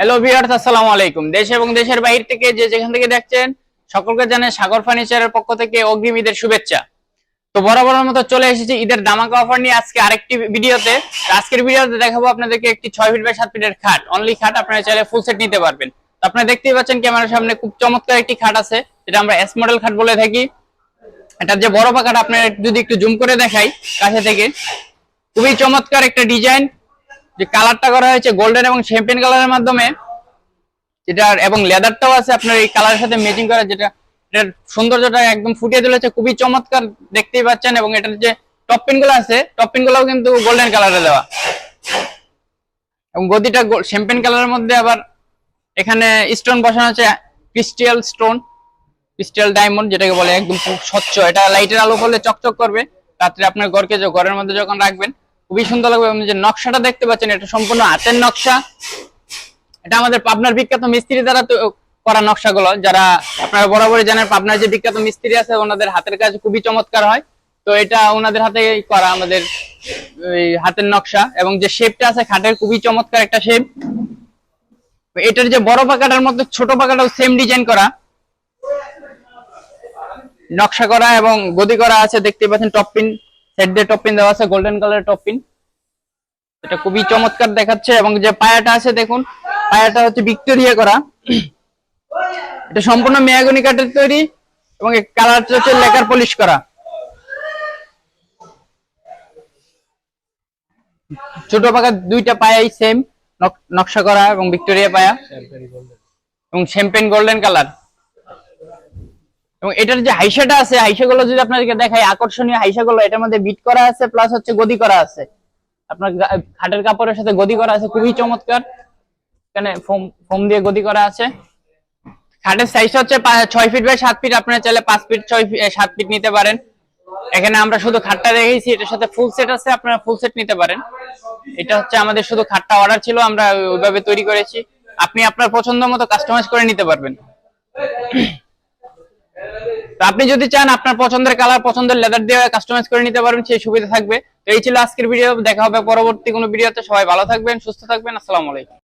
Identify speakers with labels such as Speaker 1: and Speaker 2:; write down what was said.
Speaker 1: Hello viewers আসসালামু আলাইকুম। দেশ এবং দেশের বাইরে থেকে যে যেখান থেকে দেখছেন, সকলকে জানাই সাগর ফার্নিচারের পক্ষ থেকে অগ্রিম ঈদের শুভেচ্ছা। তো বরাবরের মতো চলে এসেছি ঈদের দামাকা অফার নিয়ে আজকে আরেকটি ভিডিওতে। আজকের ভিডিওতে দেখাবো আপনাদেরকে একটি ছয় ফিট বাই সাত ফিটের খাট। অনলি খাট আপনারা চাইলে ফুল সেট নিতে পারবেন। তো আপনারা দেখতেই পাচ্ছেন ক্যামেরার সামনে খুব চমৎকার একটি খাট আছে, যেটা আমরা এস মডেল খাট বলে থাকি। এটার যে বড় পাখাটা আপনার যদি একটু জুম করে দেখাই, কাছে থেকে। খুবই চমৎকার একটা ডিজাইন যে কালারটা করা হয়েছে গোল্ডেন এবং শ্যাম্পেন কালারের মাধ্যমে যেটা এবং লেদারটাও আছে আপনার এই কালারের সাথে ম্যাচিং করা, যেটা এটার সৌন্দর্যটা একদম ফুটিয়ে তুলেছে। খুবই চমৎকার দেখতেই পাচ্ছেন এবং এটার যে টপ পিনগুলো আছে টপ পিন গুলোও কিন্তু গোল্ডেন কালারে দেওয়া। এবং গদিটা শ্যাম্পেন কালারের মধ্যে আবার এখানে স্টোন বসানো আছে ক্রিস্টাল স্টোন ক্রিস্টাল ডায়মন্ড যেটাকে বলে একদম খুব স্বচ্ছ। এটা লাইটের আলো পড়লে চকচক করবে, রাত্রে আপনার ঘরকে ঘরের মধ্যে যখন রাখবেন খুবই সুন্দর লাগবে। এবং যে নকশাটা দেখতে পাচ্ছেন, এটা সম্পূর্ণ হাতের নকশা। এটা আমাদের পাবনার বিখ্যাত মিস্ত্রি দ্বারা করা নকশাগুলো। যারা আপনারা বরাবরই জানেন, পাবনার যে বিখ্যাত মিস্ত্রি আছে, ওনাদের হাতের কাজ খুবই চমৎকার হয়। তো এটা ওনাদের হাতে করা আমাদের হাতের নকশা। এবং যে শেপটা আছে, খাটের খুবই চমৎকার একটা শেপ। এটার যে বড় পাকাটার মধ্যে ছোট পাকাটাও সেম ডিজাইন করা। নকশা করা এবং গদি করা আছে, দেখতে পাচ্ছেন top pin set top pin দেওয়া আছে গোল্ডেন কালারের টপ পিন এটা খুবই চমৎকার দেখাচ্ছে এবং যে পায়াটা আছে দেখুন পায়াটা হচ্ছে ভিক্টোরিয়া করা। এটা সম্পূর্ণ মেয়াগনি কাঠের তৈরি এবং কালারটা হচ্ছে লেকার পলিশ করা। ছোট পাকা দুইটা পায়াই সেম নকশা করা এবং ভিক্টোরিয়া পায়া। এবং শ্যাম্পেন গোল্ডেন কালার এবং এটার যে হাইসাটা আছে, হাইসাগুলো যদি আপনাদেরকে দেখাই, আকর্ষণীয় হাইসাগুলো, এটার মধ্যে বিট করা আছে প্লাস হচ্ছে গদি করা আছে। আপনার খাটের কাপড়ের সাথে গদি করা আছে, খুবই চমৎকার। এখানে ফোম ফোম দিয়ে গদি করা আছে। খাটের সাইজটা হচ্ছে ছয় ফিট বাই সাত ফিট আপনারা চাইলে পাঁচ ফিট ছয় সাত ফিট নিতে পারেন। এখানে আমরা শুধু খাটটা রেখেছি এটার সাথে ফুল সেট আছে, আপনারা ফুল সেট নিতে পারেন। এটা হচ্ছে আমাদের শুধু খাটটা অর্ডার ছিল, আমরা ওইভাবে তৈরি করেছি। আপনি আপনার পছন্দ মতো কাস্টমাইজ করে নিতে পারবেন। তো আপনি যদি চান আপনার পছন্দের কালার, পছন্দের লেদার দিয়ে কাস্টমাইজ করে নিতে পারেন সেই সুবিধা থাকবে। তো এই ছিল আজকের ভিডিও দেখা হবে পরবর্তী কোনো ভিডিওতে সবাই ভালো থাকবেন, সুস্থ থাকবেন, আসসালামু আলাইকুম।